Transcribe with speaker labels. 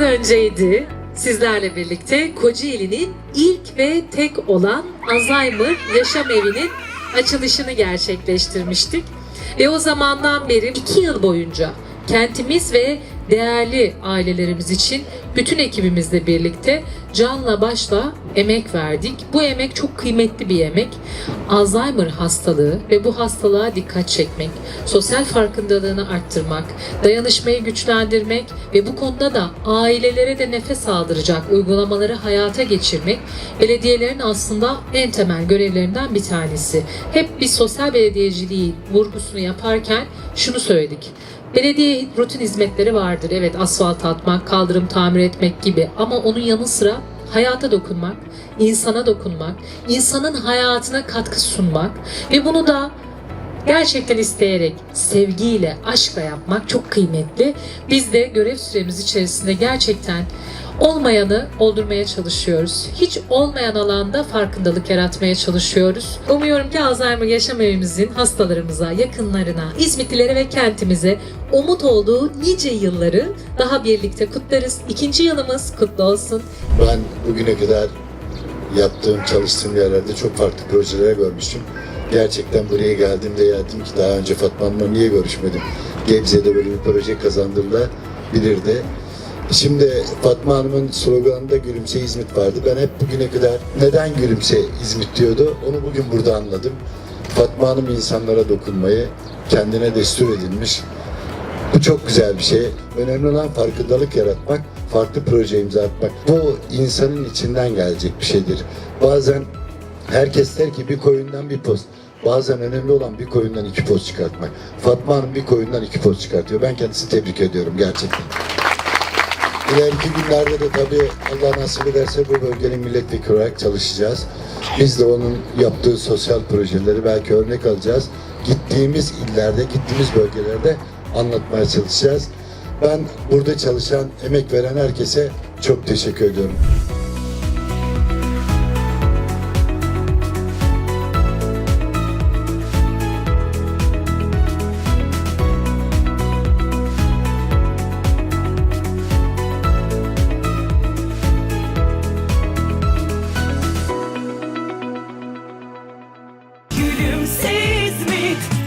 Speaker 1: önceydi sizlerle birlikte Kocaeli'nin ilk ve tek olan Alzheimer Yaşam Evi'nin açılışını gerçekleştirmiştik. Ve o zamandan beri iki yıl boyunca kentimiz ve değerli ailelerimiz için bütün ekibimizle birlikte canla başla emek verdik. Bu emek çok kıymetli bir emek. Alzheimer hastalığı ve bu hastalığa dikkat çekmek, sosyal farkındalığını arttırmak, dayanışmayı güçlendirmek ve bu konuda da ailelere de nefes aldıracak uygulamaları hayata geçirmek belediyelerin aslında en temel görevlerinden bir tanesi. Hep biz sosyal belediyeciliği vurgusunu yaparken şunu söyledik. Belediye rutin hizmetleri vardır. Evet asfalt atmak, kaldırım tamir etmek gibi ama onun yanı sıra hayata dokunmak, insana dokunmak, insanın hayatına katkı sunmak ve bunu da gerçekten isteyerek, sevgiyle, aşkla yapmak çok kıymetli. Biz de görev süremiz içerisinde gerçekten olmayanı oldurmaya çalışıyoruz. Hiç olmayan alanda farkındalık yaratmaya çalışıyoruz. Umuyorum ki Alzheimer Yaşam Evimizin hastalarımıza, yakınlarına, İzmitlilere ve kentimize umut olduğu nice yılları daha birlikte kutlarız. İkinci yılımız kutlu olsun.
Speaker 2: Ben bugüne kadar yaptığım, çalıştığım yerlerde çok farklı projeler görmüştüm. Gerçekten buraya geldiğimde geldim ki daha önce Fatma Hanım'la niye görüşmedim? Gebze'de böyle bir proje kazandırdılar, bilirdi. Şimdi Fatma Hanım'ın sloganında Gülümse İzmit vardı. Ben hep bugüne kadar neden Gülümse İzmit diyordu, onu bugün burada anladım. Fatma Hanım insanlara dokunmayı kendine destur edilmiş. Bu çok güzel bir şey. Önemli olan farkındalık yaratmak, farklı proje imza atmak. Bu insanın içinden gelecek bir şeydir. Bazen herkes der ki bir koyundan bir post. Bazen önemli olan bir koyundan iki post çıkartmak. Fatma Hanım bir koyundan iki post çıkartıyor. Ben kendisini tebrik ediyorum gerçekten. İleriki günlerde de tabii Allah nasip ederse bu bölgenin milletvekili olarak çalışacağız. Biz de onun yaptığı sosyal projeleri belki örnek alacağız. Gittiğimiz illerde, gittiğimiz bölgelerde anlatmaya çalışacağız. Ben burada çalışan, emek veren herkese çok teşekkür ediyorum. seismic